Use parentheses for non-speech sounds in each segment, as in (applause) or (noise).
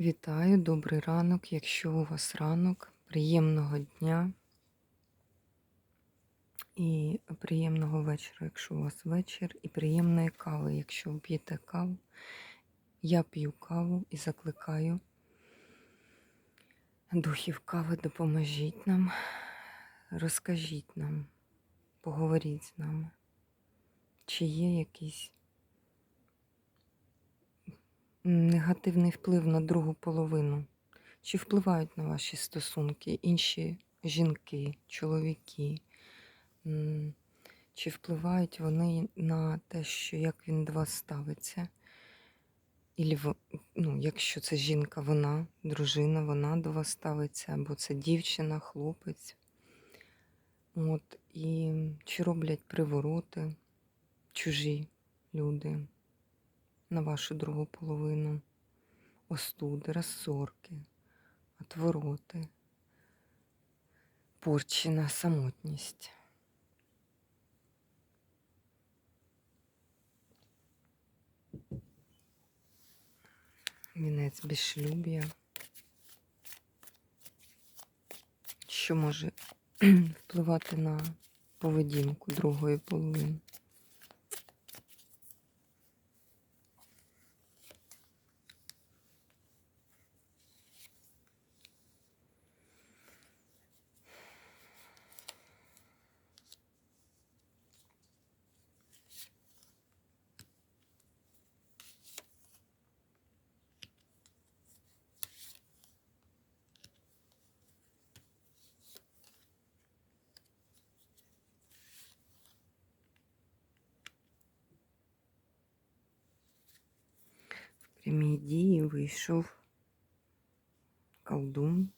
Вітаю, добрий ранок. Якщо у вас ранок, приємного дня і приємного вечора, якщо у вас вечір, і приємної кави, якщо ви п'єте каву. Я п'ю каву і закликаю духів кави, допоможіть нам, розкажіть нам, поговоріть з нами, чи є якийсь негативний вплив на другу половину, чи впливають на ваші стосунки інші жінки, чоловіки, чи впливають вони на те, що як він до вас ставиться. Ілі, ну, якщо це жінка, вона, дружина, вона до вас ставиться, або це дівчина, хлопець. От, і чи роблять привороти чужі люди на вашу другу половину, остуди, розсорки, отвороти, порчена, самотність. Вінець безшлюб'я. Що може (clears throat) впливати на поведінку другої половини? Прямій дії вийшов колдун.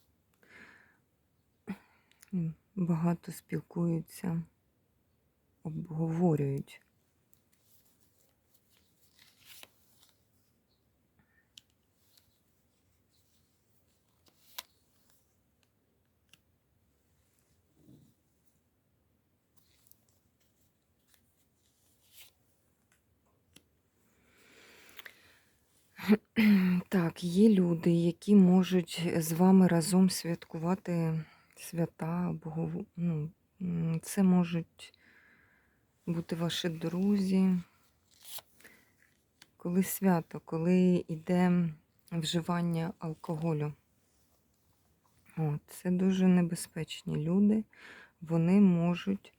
Багато спілкуються, обговорюють. Є люди, які можуть з вами разом святкувати свята, або ну, це можуть бути ваші друзі. Коли свято, коли йде вживання алкоголю. От, це дуже небезпечні люди. Вони можуть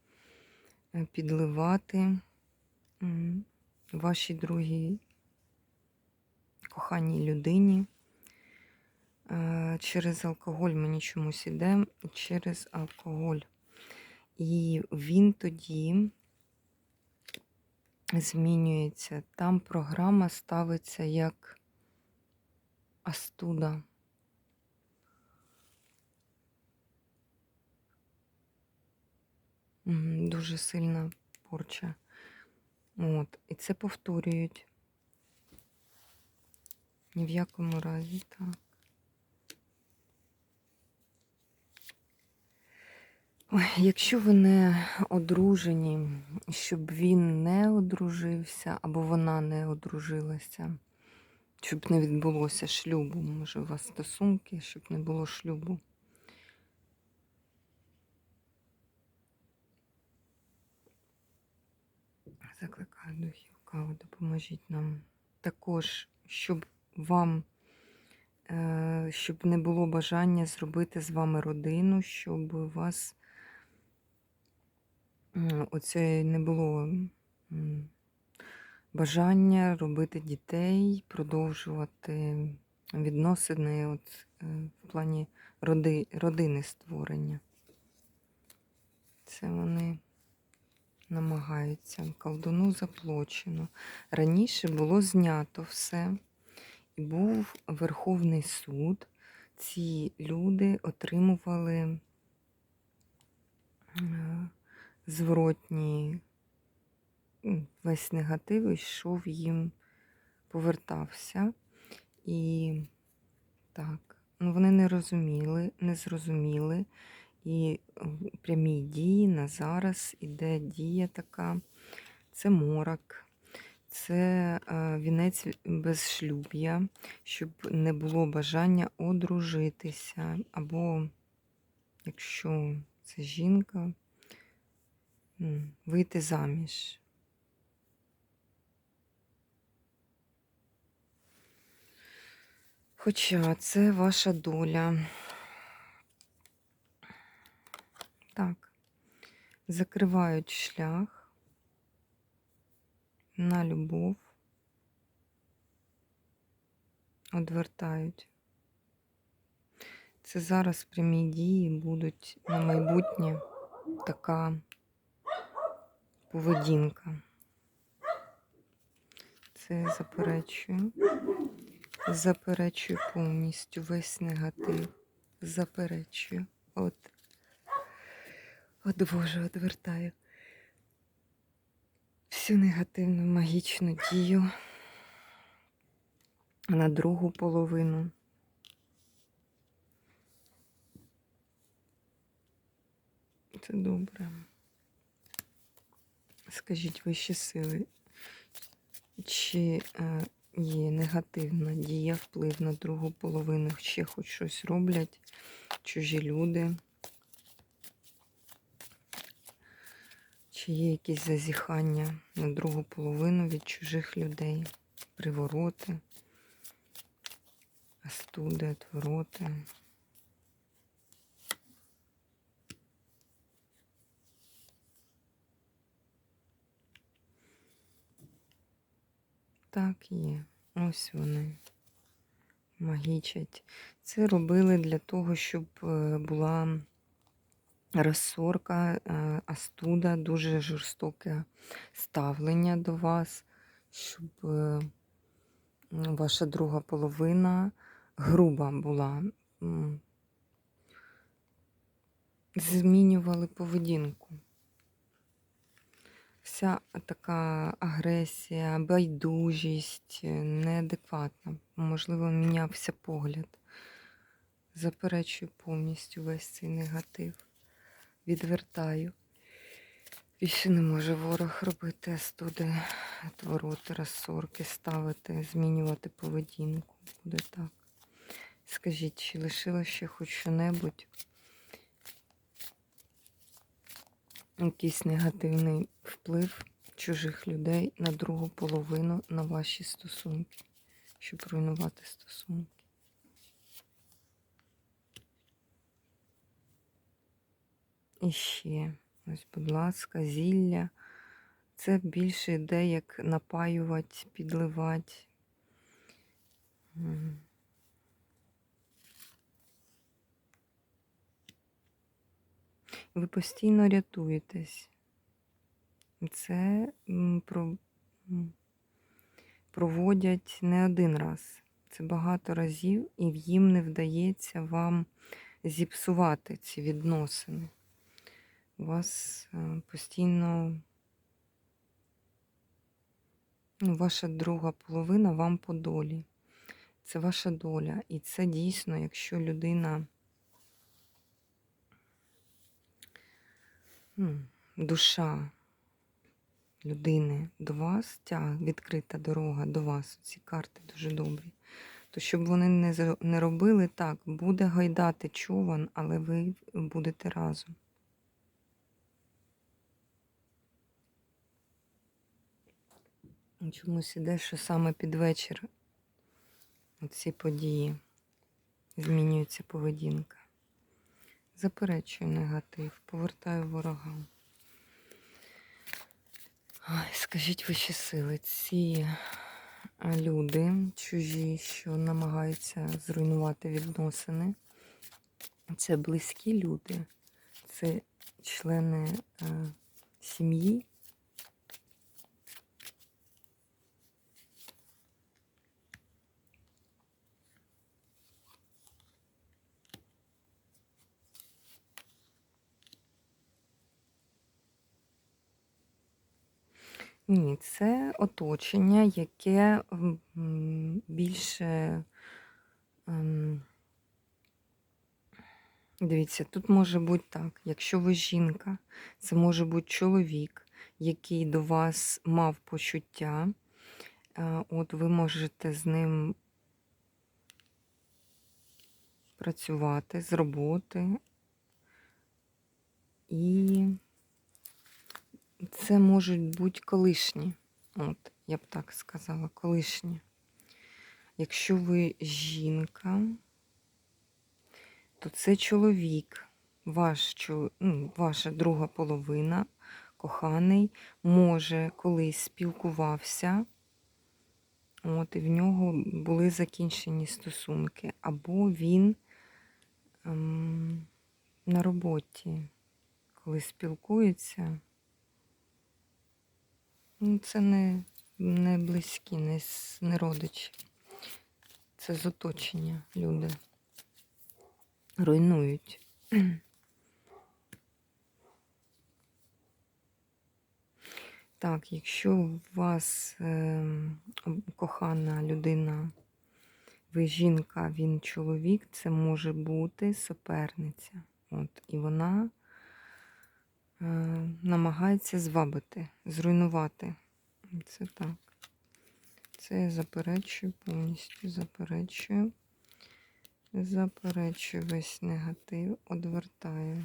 е, підливати вашій другій коханій людині. Е, Через алкоголь мені чомусь іде, через алкоголь. І він тоді змінюється. Там програма ставиться як астуда. Дуже сильна порча. От. І це повторюють. Ні в якому разі, так. Якщо ви не одружені, щоб він не одружився, або вона не одружилася, щоб не відбулося шлюбу, може, у вас стосунки, щоб не було шлюбу. Закликаю духів каву, допоможіть нам. Також, щоб вам, е, щоб не було бажання зробити з вами родину, щоб у вас оце не було бажання робити дітей, продовжувати відносини от, е, в плані роди, родини створення. Це вони намагаються. Колдуну заплачено. Раніше було знято все. Був Верховний суд. Ці люди отримували е, зворотні, весь негатив йшов їм, повертався. І так, ну вони не розуміли, не зрозуміли. І в прямій дії на зараз іде дія така. Це морок, Це е, вінець безшлюб'я, щоб не було бажання одружитися, або якщо це жінка, вийти заміж. Хоча це ваша доля. Так, закривають шлях на любов, одвертають. Це зараз прямі дії будуть на майбутнє така поведінка. Це заперечую. Заперечую повністю весь негатив. Заперечую. От. От Боже, одвертаю. Всю негативну магічну дію на другу половину. Це добре. Скажіть вищі сили, чи е, є негативна дія, вплив на другу половину, ще хоч щось роблять чужі люди? Чи є якісь зазіхання на другу половину від чужих людей? Привороти, астуди, отвороти? Так, є. Ось вони магічать. Це робили для того, щоб е, була розсорка, е, астуда, дуже жорстоке ставлення до вас, щоб е, ваша друга половина груба була. Змінювали поведінку. Вся така агресія, байдужість, е, неадекватна. Можливо, мінявся погляд. Заперечую повністю весь цей негатив. Відвертаю. Більше не може ворог робити астуди, твороти, розсорки, ставити, змінювати поведінку. Буде так. Скажіть, чи лишило ще хоч що-небудь? Якийсь негативний вплив чужих людей на другу половину на ваші стосунки, щоб руйнувати стосунки. І ще, ось, будь ласка, зілля. Це більше йде, як напаювати, підливати. Ви постійно рятуєтесь. Це про, проводять не один раз. Це багато разів, і їм не вдається вам зіпсувати ці відносини. У вас е, постійно ну, ваша друга половина вам по долі. Це ваша доля. І це дійсно, якщо людина. душа людини до вас, ця відкрита дорога до вас, ці карти дуже добрі. То щоб вони не, не робили так, буде гайдати човен, але ви будете разом. Чомусь іде, що саме під вечір ці події змінюється поведінка. Заперечую негатив, повертаю ворогам. Ой, скажіть вищі сили, ці люди чужі, що намагаються зруйнувати відносини, це близькі люди, це члени е, сім'ї. Ні, це оточення, яке більше. ем, Дивіться, тут може бути так, якщо ви жінка, це може бути чоловік, який до вас мав почуття, Е, От ви можете з ним працювати з роботи. І це можуть бути колишні. От, я б так сказала, колишні. Якщо ви жінка, то це чоловік, ваш, ну, ваша друга половина, коханий, може колись спілкувався, от, і в нього були закінчені стосунки, або він ем, на роботі, коли спілкується. Ну, це не, не близькі, не, не родичі. Це з оточення люди. Руйнують. Так, якщо у вас ем, кохана людина, ви жінка, він чоловік, це може бути суперниця. От, і вона е, намагається звабити, зруйнувати. Це так. Це я заперечую, повністю заперечую. Заперечую весь негатив, одвертаю.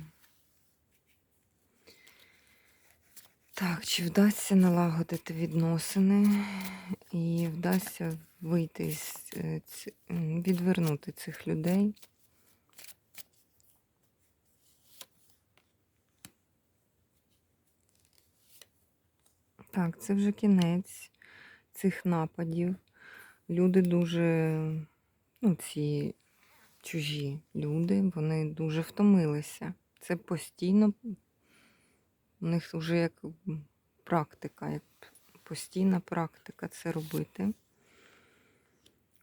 Так, чи вдасться налагодити відносини і вдасться вийти з е, відвернути цих людей? Так, це вже кінець цих нападів. Люди дуже, ну, ці чужі люди, вони дуже втомилися. Це постійно, у них вже як практика, як постійна практика це робити.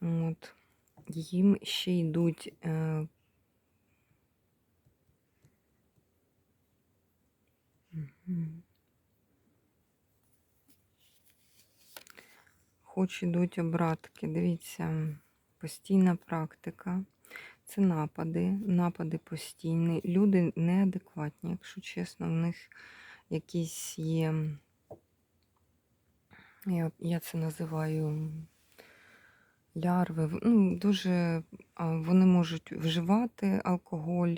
От. Їм ще йдуть. Е, мгм. Хоч ідуть обратки. Дивіться, постійна практика. Це напади, напади постійні. Люди неадекватні, якщо чесно, в них якісь є. Я, я це називаю лярви. Ну, дуже вони можуть вживати алкоголь,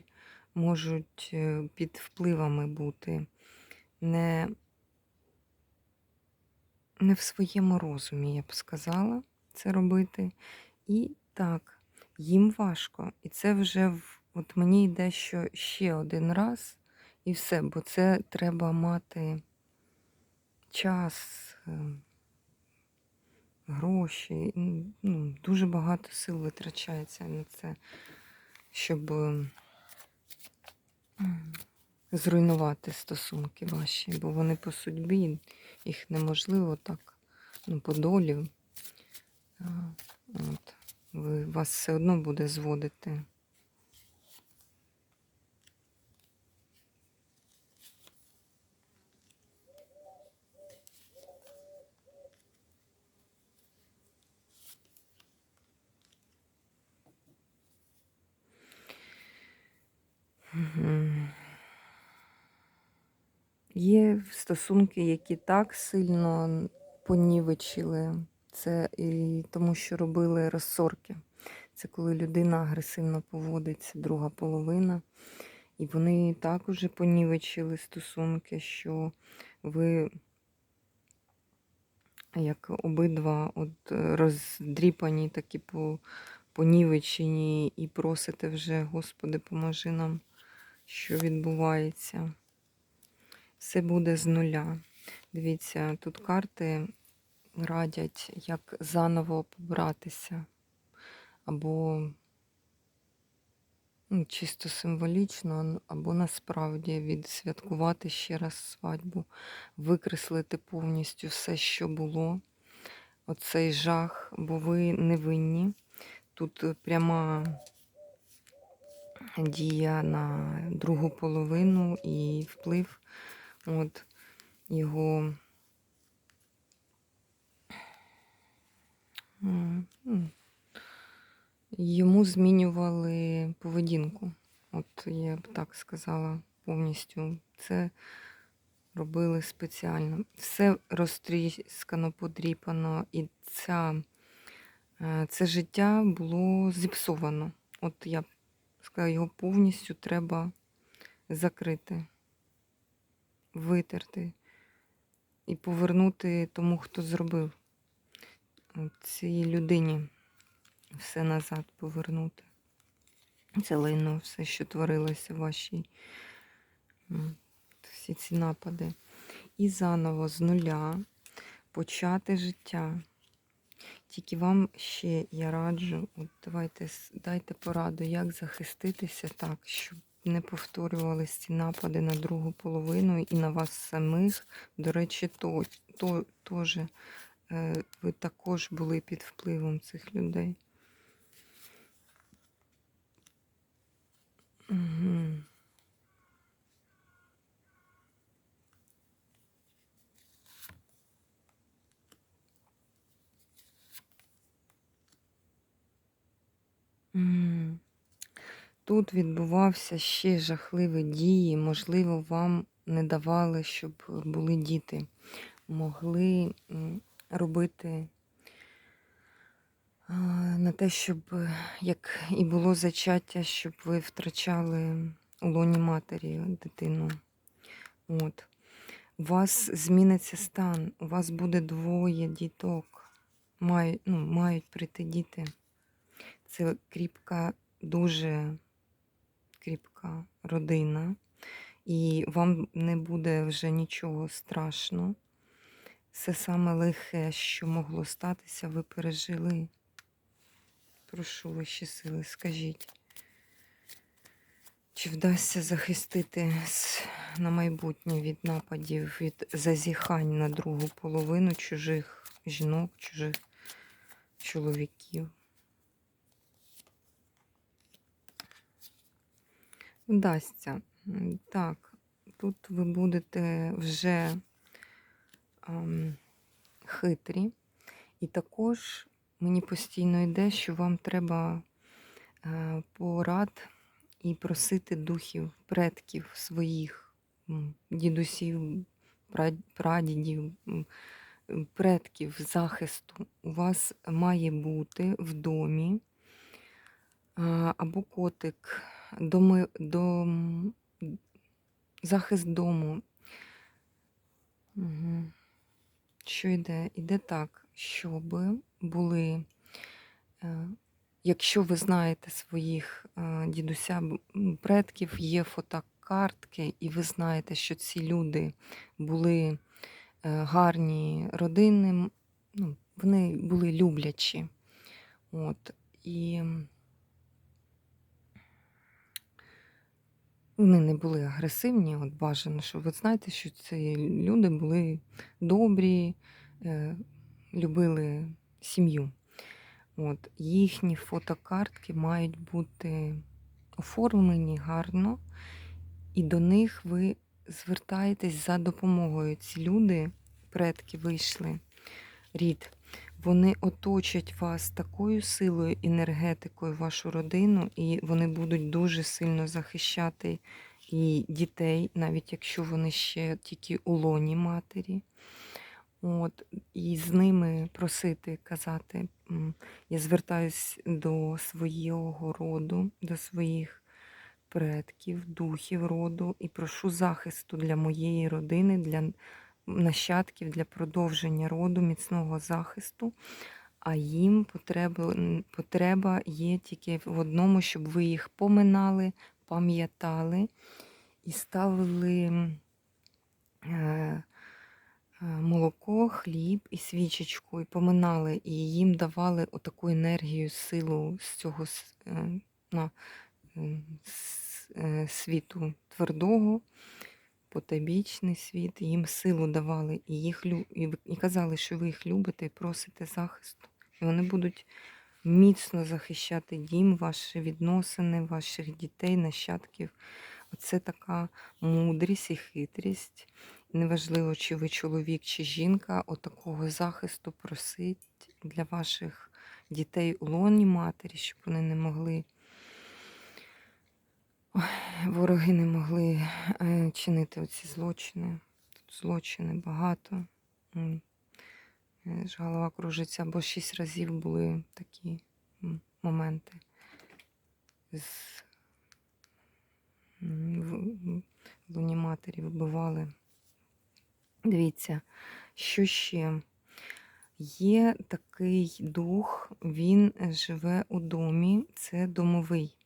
можуть е, під впливами бути. Не не в своєму розумі, я б сказала, це робити. І так, їм важко. І це вже в, от мені йде, що ще один раз і все, бо це треба мати час, е, гроші. Ну, дуже багато сил витрачається на це, щоб е, м, зруйнувати стосунки ваші, бо вони по судьбі, їх неможливо так, ну, по долі. От, ви, вас все одно буде зводити. Мгм. Є стосунки, які так сильно понівечили. Це і тому, що робили розсорки. Це коли людина агресивно поводиться, друга половина. І вони так уже понівечили стосунки, що ви, як обидва от роздріпані, такі по, понівечені, і просите вже, Господи, поможи нам, що відбувається. Все буде з нуля. Дивіться, тут карти радять, як заново побратися. Або ну, чисто символічно, або насправді відсвяткувати ще раз свадьбу, викреслити повністю все, що було. Оцей жах, бо ви невинні. Тут пряма дія на другу половину і вплив от його м, йому змінювали поведінку. От я б так сказала повністю. Це робили спеціально. Все розтріскано, подріпано, і ця, е, це життя було зіпсовано. От я б сказала, його повністю треба закрити, витерти і повернути тому, хто зробив цій людині все назад повернути. Це лайно, все, що творилося в вашій всі ці напади. І заново з нуля почати життя. Тільки вам ще я раджу, от давайте дайте пораду, як захиститися так, щоб не повторювались ці напади на другу половину і на вас самих. До речі, то, то, теж е, ви також були під впливом цих людей. Угу. М. Тут відбувався ще жахливі дії. Можливо, вам не давали, щоб були діти. Могли робити на те, щоб як і було зачаття, щоб ви втрачали у лоні матері дитину. От. У вас зміниться стан, у вас буде двоє діток. Мають, ну, мають прийти діти. Це кріпка, дуже кріпка родина, і вам не буде вже нічого страшного. Все саме лихе, що могло статися, ви пережили. Прошу вищі сили, скажіть, чи вдасться захистити на майбутнє від нападів, від зазіхань на другу половину чужих жінок, чужих чоловіків? Вдасться. Так, тут ви будете вже ам, хитрі. І також мені постійно йде, що вам треба е, порад і просити духів, предків своїх, дідусів, прадідів, предків захисту. У вас має бути в домі а, або котик, доми, дом, захист дому. Угу. Що йде? Іде так, щоб були, е, якщо ви знаєте своїх е, дідуся, предків, є фотокартки, і ви знаєте, що ці люди були е, гарні родини, ну, вони були люблячі. От, і вони не були агресивні, от бажано, що ви знаєте, що ці люди були добрі, е, любили сім'ю. От, їхні фотокартки мають бути оформлені гарно, і до них ви звертаєтесь за допомогою. Ці люди, предки вийшли, рід, вони оточать вас такою силою, енергетикою, вашу родину, і вони будуть дуже сильно захищати і дітей, навіть якщо вони ще тільки у лоні матері. От, і з ними просити, казати, я звертаюсь до свого роду, до своїх предків, духів роду і прошу захисту для моєї родини, для нащадків, для продовження роду, міцного захисту. А їм потреба, потреба є тільки в одному, щоб ви їх поминали, пам'ятали і ставили. Е, е, молоко, хліб і свічечку, і поминали, і їм давали отаку енергію, силу з цього е, на, світу твердого, потайбічний світ, їм силу давали, і, їх, і, казали, що ви їх любите і просите захисту. І вони будуть міцно захищати дім, ваші відносини, ваших дітей, нащадків. Оце така мудрість і хитрість. Неважливо, чи ви чоловік, чи жінка, отакого захисту просить для ваших дітей у лоні матері, щоб вони не могли, Ой, вороги не могли е, чинити оці злочини. Тут злочини багато. Е, Голова кружиться, або шість разів були такі моменти. З луні матері вбивали. Дивіться, що ще? Є такий дух, він живе у домі, це домовий.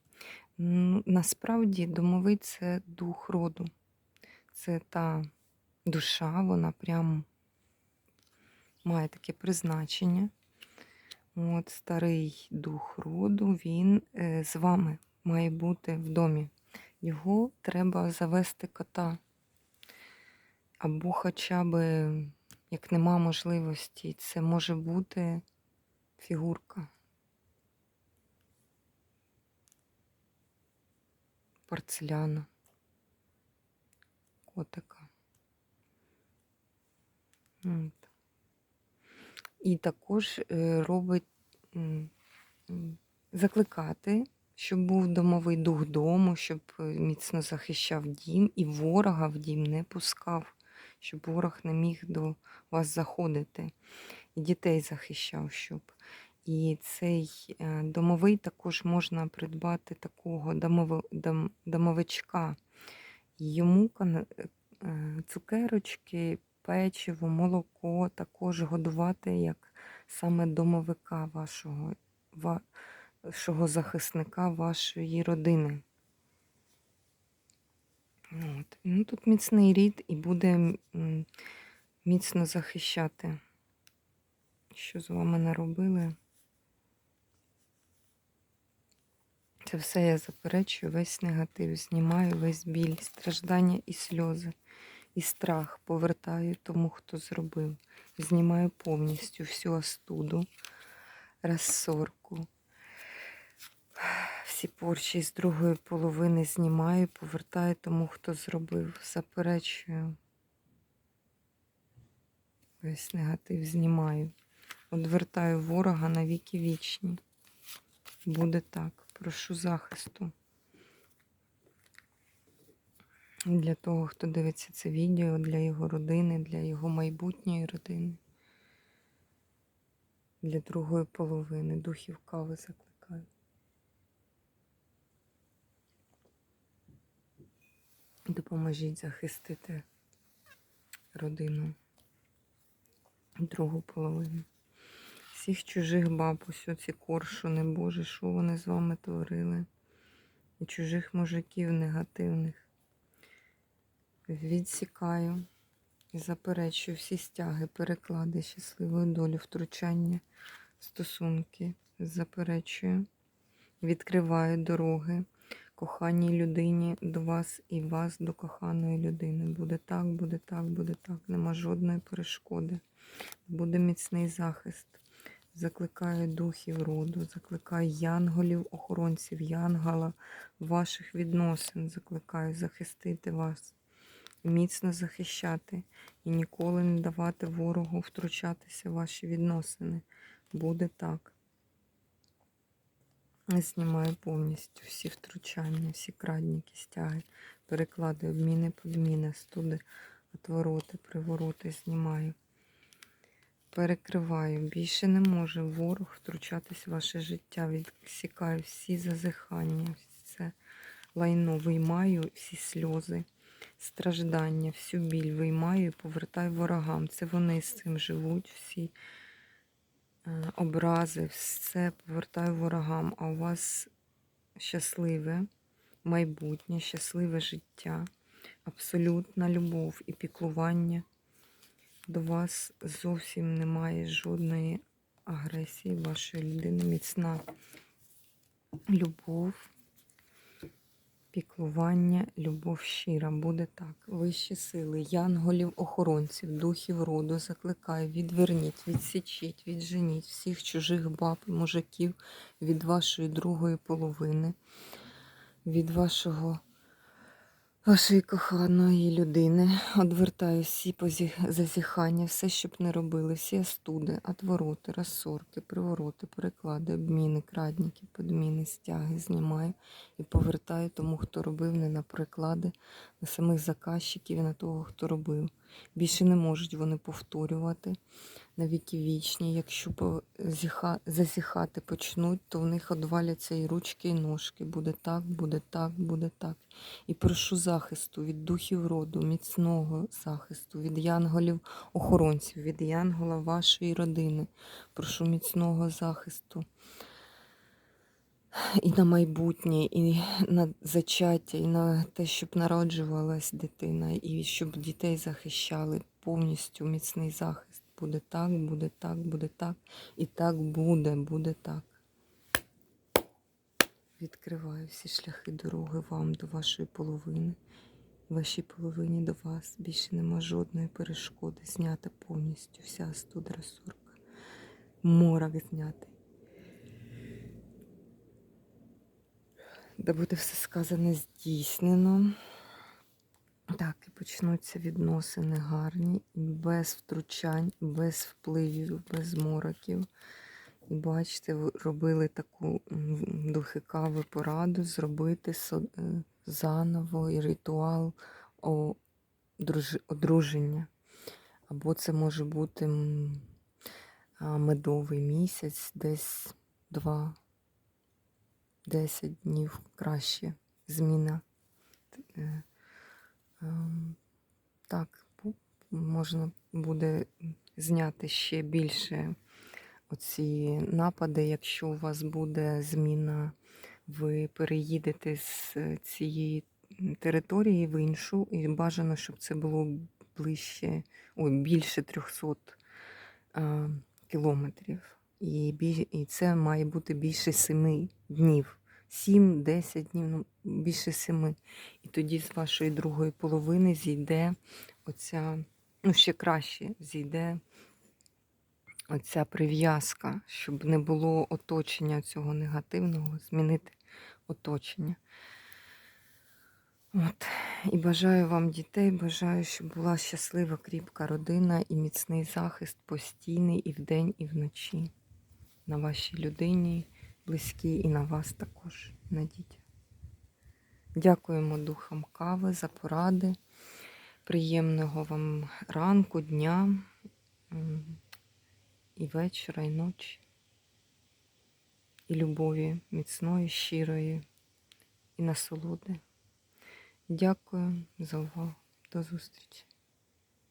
Насправді домовий це дух роду. Це та душа, вона прям має таке призначення. От старий дух роду, він е, з вами має бути в домі. Його треба завести кота. Або хоча б, як нема можливості, це може бути фігурка. Порцеляна. Котика. От. І також е, робить закликати, щоб був домовий дух дому, щоб е, міцно захищав дім і ворога в дім не пускав, щоб ворог не міг до вас заходити. І дітей захищав, щоб. І цей е, домовий також можна придбати такого домовичка. Йому е, цукерочки, печиво, молоко також годувати як саме домовика вашого, вашого захисника вашої родини. От. Ну, тут міцний рід і буде міцно захищати, що з вами наробили. Це все я заперечую, весь негатив, знімаю весь біль, страждання і сльози, і страх повертаю тому, хто зробив. Знімаю повністю всю остуду, розсорку. Всі порчі з другої половини знімаю, повертаю тому, хто зробив. Заперечую. Весь негатив знімаю. Одвертаю ворога на віки вічні. Буде так. Прошу захисту. Для того, хто дивиться це відео, для його родини, для його майбутньої родини, для другої половини. Духів кави закликаю. Допоможіть захистити родину, другу половину. Всіх чужих баб, ось оці коршуни, Боже, що вони з вами творили? І чужих мужиків негативних. Відсікаю і заперечую всі стяги, переклади, щасливої долі, втручання, стосунки. Заперечую, відкриваю дороги коханій людині до вас і вас до коханої людини. Буде так, буде так, буде так. Нема жодної перешкоди. Буде міцний захист. Закликаю духів роду, закликаю янголів, охоронців, янгала ваших відносин. Закликаю захистити вас, міцно захищати і ніколи не давати ворогу втручатися в ваші відносини. Буде так. Знімаю повністю всі втручання, всі крадніки, стяги, перекладаю обміни, подміни, студи, отвороти, привороти знімаю. Перекриваю. Більше не може ворог втручатись в ваше життя. Відсікаю всі зазихання, все лайно виймаю, всі сльози, страждання, всю біль виймаю і повертаю ворогам. Це вони з цим живуть, всі е, образи, все повертаю ворогам. А у вас щасливе майбутнє, щасливе життя, абсолютна любов і піклування до вас зовсім немає жодної агресії вашої людини. Міцна любов, піклування, любов щира. Буде так. Вищі сили, янголів, охоронців, духів роду закликаю, відверніть, відсічіть, відженіть всіх чужих баб, мужиків від вашої другої половини, від вашого вашої коханої людини. Одвертаю всі позі- зазіхання, все, щоб не робили, всі астуди, отвороти, розсорки, привороти, переклади, обміни, крадніки, подміни, стяги знімаю і повертаю тому, хто робив, не на приклади, на самих заказчиків і на того, хто робив. Більше не можуть вони повторювати на віки вічні. Якщо зазіхати почнуть, то в них одваляться і ручки, і ножки. Буде так, буде так, буде так. І прошу захисту від духів роду, міцного захисту, від янголів-охоронців, від янгола вашої родини. Прошу міцного захисту. І на майбутнє, і на зачаття, і на те, щоб народжувалась дитина, і щоб дітей захищали повністю міцний захист. Буде так, буде так, буде так, і так буде, буде так. Відкриваю всі шляхи дороги вам до вашої половини, вашій половині до вас. Більше нема жодної перешкоди. Знята повністю вся студра сорка. Мора відняти. де буде все сказане здійснено. Так, і почнуться відносини гарні, без втручань, без впливів, без мороків. І бачите, ви робили таку духикаву пораду зробити е, заново ритуал одруження. Або це може бути медовий місяць, десь два 10 днів краще зміна. Ем, Так, можна буде зняти ще більше оці напади, якщо у вас буде зміна, ви переїдете з цієї території в іншу, і бажано, щоб це було ближче, ой, більше 300 е, кілометрів. І, це має бути більше 7 днів. 7-10 днів, ну, більше 7. І тоді з вашої другої половини зійде оця, ну ще краще зійде оця прив'язка, щоб не було оточення цього негативного, змінити оточення. От. І бажаю вам дітей, бажаю, щоб була щаслива, кріпка родина і міцний захист постійний і вдень, і вночі. На вашій людині близькій і на вас також, на дітях. Дякуємо духам кави за поради. Приємного вам ранку, дня і вечора, і ночі. І любові міцної, щирої, і насолоди. Дякую за увагу. До зустрічі.